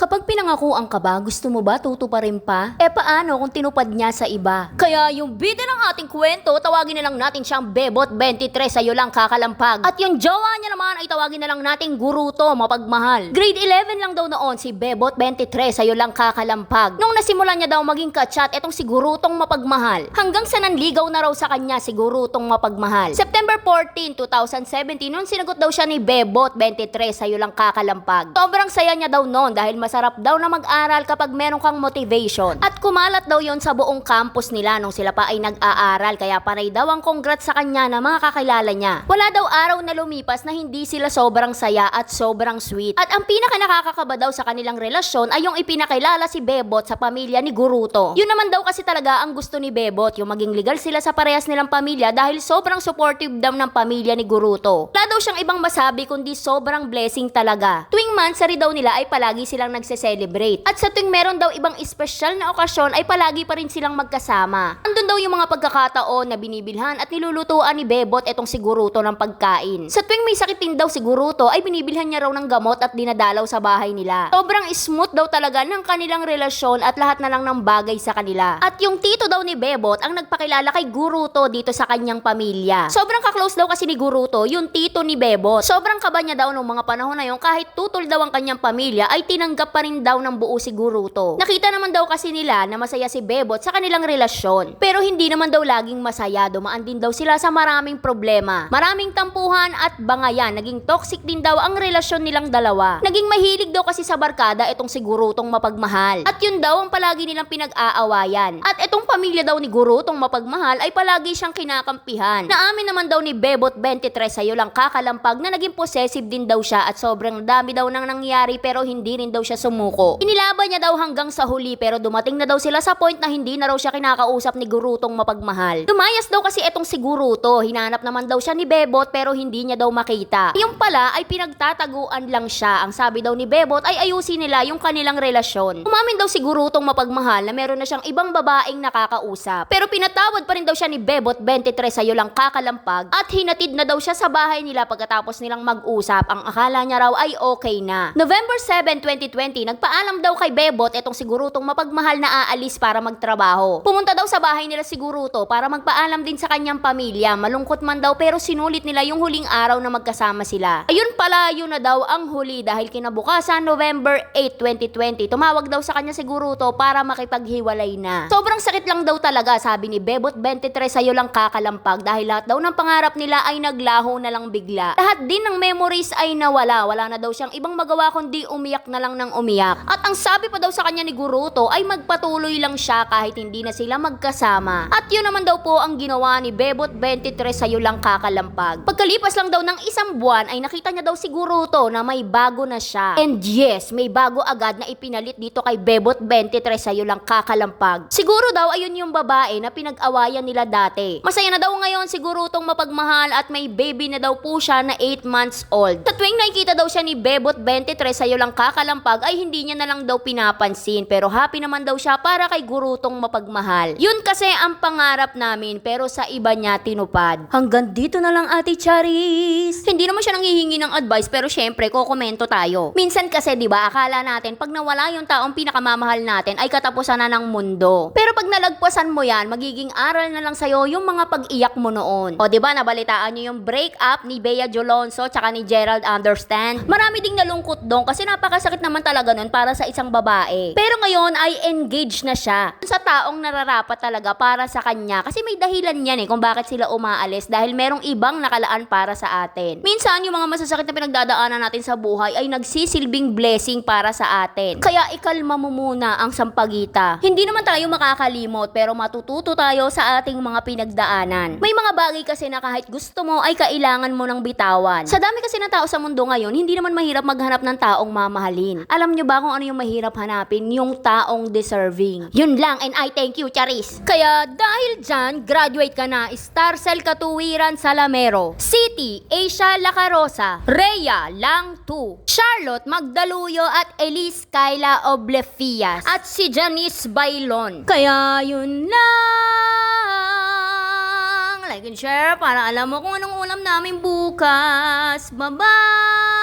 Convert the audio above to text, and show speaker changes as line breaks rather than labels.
Kapag pinangakuan ka ba, gusto mo ba tutuparin pa? E paano kung tinupad niya sa iba? Kaya yung bida ng ating kwento, tawagin na lang natin siyang Bebot 23 sa'yo lang kakalampag. At yung jowa niya naman ay tawagin na lang nating Guruto mapagmahal. Grade 11 lang daw noon si Bebot 23 sa'yo lang kakalampag. Nung nasimulan niya daw maging kachat etong si Gurutong mapagmahal. Hanggang sa nanligaw na raw sa kanya si Gurutong mapagmahal. September 14, 2017, nung sinagot daw siya ni Bebot 23 sa'yo lang kakalampag. Sobrang saya niya daw noon dahil masarap daw na mag-aral kapag meron kang motivation. At kumalat daw yon sa buong campus nila nung sila pa ay nag-aaral kaya panay daw ang congrats sa kanya na mga kakilala niya. Wala daw araw na lumipas na hindi sila sobrang saya at sobrang sweet. At ang pinaka nakakakaba daw sa kanilang relasyon ay yung ipinakilala si Bebot sa pamilya ni Guruto. Yun naman daw kasi talaga ang gusto ni Bebot, yung maging legal sila sa parehas nilang pamilya dahil sobrang supportive daw ng pamilya ni Guruto. Wala daw siyang ibang masabi kundi sobrang blessing talaga. Tuwing mansari daw nila ay palagi silang nagse-celebrate. At sa tuwing meron daw ibang espesyal na okasyon ay palagi pa rin silang magkasama. Daw yung mga pagkakataon na binibilhan at nilulutuan ni Bebot etong si Guruto ng pagkain. Sa tuwing may sakit din daw si Guruto ay binibilhan niya raw ng gamot at dinadalaw sa bahay nila. Sobrang smooth daw talaga ng kanilang relasyon at lahat na lang ng bagay sa kanila. At yung tito daw ni Bebot ang nagpakilala kay Guruto dito sa kanyang pamilya. Sobrang kaklose daw kasi ni Guruto yung tito ni Bebot. Sobrang kaba niya daw nung mga panahon na yun kahit tutol daw ang kanyang pamilya ay tinanggap pa rin daw ng buo si Guruto. Nakita naman daw kasi nila na masaya si Bebot sa kanilang relasyon. Pero hindi naman daw laging masaya, dumaan din daw sila sa maraming problema. Maraming tampuhan at bangayan, naging toxic din daw ang relasyon nilang dalawa. Naging mahilig daw kasi sa barkada itong si Gurutong mapagmahal. At yun daw ang palagi nilang pinag-aawayan. At itong pamilya daw ni Gurutong mapagmahal ay palagi siyang kinakampihan. Naamin naman daw ni Bebot 23 sa'yo lang kakalampag na naging possessive din daw siya at sobrang dami daw nang nangyari pero hindi rin daw siya sumuko. Inilaban niya daw hanggang sa huli pero dumating na daw sila sa point na hindi na raw siya kinakausap ni Gurutong mapagmahal. Lumayas daw kasi etong si Guruto. Hinanap naman daw siya ni Bebot pero hindi niya daw makita. Yung pala ay pinagtataguan lang siya. Ang sabi daw ni Bebot ay ayusin nila yung kanilang relasyon. Umamin daw si Gurutong mapagmahal na meron na siyang ibang babaeng nakakausap. Pero pinatawad pa rin daw siya ni Bebot 23 sa'yo lang kakalampag at hinatid na daw siya sa bahay nila pagkatapos nilang mag-usap. Ang akala niya raw ay okay na. November 7, 2020, nagpaalam daw kay Bebot etong si Gurutong mapagmahal na aalis para magtrabaho. Pumunta daw sa bahay nila si Guruto para magpaalam din sa kanyang pamilya. Malungkot man daw pero sinulit nila yung huling araw na magkasama sila. Ayun pala, yun na daw ang huli dahil kinabukasan November 8, 2020, tumawag daw sa kanya si Guruto para makipaghiwalay na. Sobrang sakit lang daw talaga, sabi ni Bebot 23 sa'yo lang kakalampag dahil lahat daw ng pangarap nila ay naglaho na lang bigla. Lahat din ng memories ay nawala. Wala na daw siyang ibang magawa kundi umiyak na lang ng umiyak. At ang sabi pa daw sa kanya ni Guruto ay magpatuloy lang siya kahit hindi na sila magkasama. At yun naman daw po ang ginawa ni Bebot 23 sa'yo lang kakalampag. Pagkalipas lang daw ng isang buwan ay nakita niya daw si Guruto na may bago na siya. And yes, may bago agad na ipinalit dito kay Bebot 23 sa'yo lang kakalampag. Siguro daw ayun yung babae na pinag-awayan nila dati. Masaya na daw ngayon si Gurutong mapagmahal at may baby na daw po siya na 8 months old. Sa tuwing nakikita daw siya ni Bebot 23 sa'yo lang kakalampag ay hindi niya na lang daw pinapansin pero happy naman daw siya para kay Gurutong mapagmahal. Yun kasi ang pangarap namin pero sa iba niya tinupad. Hanggang dito na lang Ate Charis. Hindi naman siya nanghihingi ng advice pero syempre kokomento tayo. Minsan kasi 'di ba akala natin pag nawala yung taong pinakamamahal natin ay katapusan na ng mundo. Pero pag nalagpasan mo yan, magiging aral na lang sa'yo yung mga pag-iyak mo noon. O 'di ba nabalitaan niyo yung breakup ni Bea Jolonso tsaka ni Gerald Understand? Marami ding nalungkot doon kasi napakasakit naman talaga nun para sa isang babae. Pero ngayon ay engaged na siya sa taong nararapat talaga para sa kanya kasi may dahilan yan eh kung bakit sila umaalis dahil merong ibang nakalaan para sa atin. Minsan yung mga masasakit na pinagdadaanan natin sa buhay ay nagsisilbing blessing para sa atin. Kaya ikalma mo muna ang sampagita. Hindi naman tayo makakalimot pero matututo tayo sa ating mga pinagdaanan. May mga bagay kasi na kahit gusto mo ay kailangan mo ng bitawan. Sa dami kasi ng tao sa mundo ngayon, hindi naman mahirap maghanap ng taong mamahalin. Alam nyo ba kung ano yung mahirap hanapin? Yung taong deserving. Yun lang and I thank you, Charis. Kaya dahil dyan, graduate ka na, Star Cell Katuwiran Salamero, City, Asia Lacarosa, Rhea Lang 2, Charlotte Magdaluyo at Elise Kyla Oblefias, at si Janice Bailon. Kaya yun lang. Like and share para alam mo kung anong ulam namin bukas. Bye-bye!